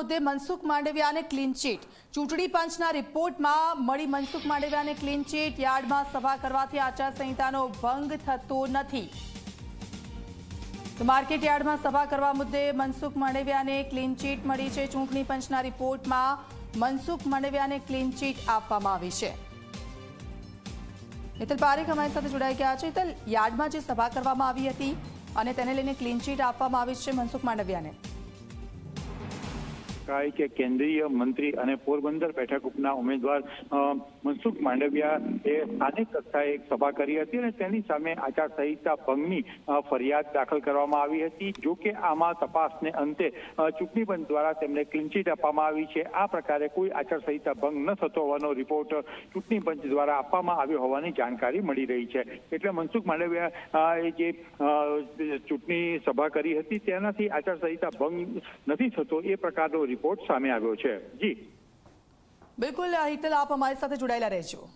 મુદ્દે Mansukh માંડવિયાને clean chit ચૂંટણી પંચના રિપોર્ટમાં મળી મનસુખ માંડવિયાને ક્લીન ચીટ યાર્ડમાં સભા કરવાથી આચારસંહિતાનો ભંગ થતો નથી. માર્કેટ યાર્ડમાં સભા કરવા મુદ્દે મનસુખ માંડવિયાને ક્લીન ચીટ મળી છે. ચૂંટણી પંચના રિપોર્ટમાં મનસુખ માંડવિયાને ક્લીન ચીટ આપવામાં આવી છે. હેતલ પારેખ અમારી સાથે જોડાઈ ગયા છે. હેતલ, યાર્ડમાં જે સભા કરવામાં આવી હતી અને તેને લઈને ક્લીન ચીટ આપવામાં આવી છે મનસુખ માંડવિયાને. શકાય કે કેન્દ્રીય મંત્રી અને પોરબંદર બેઠક ઉપના ઉમેદવાર મનસુખ માંડવિયા એ સ્થાનિક કક્ષાએ એક સભા કરી હતી અને તેની સામે આચારસંહિતા ભંગની ફરિયાદ દાખલ કરવામાં આવી હતી. જો કે આમાં તપાસને અંતે ચૂંટણી પંચ દ્વારા તેમને ક્લીનચીટ આપવામાં આવી છે. આ પ્રકારે કોઈ આચારસંહિતા ભંગ ન થતો હોવાનો રિપોર્ટ ચૂંટણી પંચ દ્વારા આપવામાં આવ્યો હોવાની જાણકારી મળી રહી છે. એટલે મનસુખ માંડવિયા જે ચૂંટણી સભા કરી હતી, તેનાથી આચારસંહિતા ભંગ નથી થતો એ પ્રકારનો રિપોર્ટ સામે આવ્યો છે. જી. બિલકુલ હિતલ આપ અમારી સાથે જોડાયેલા રહેજો.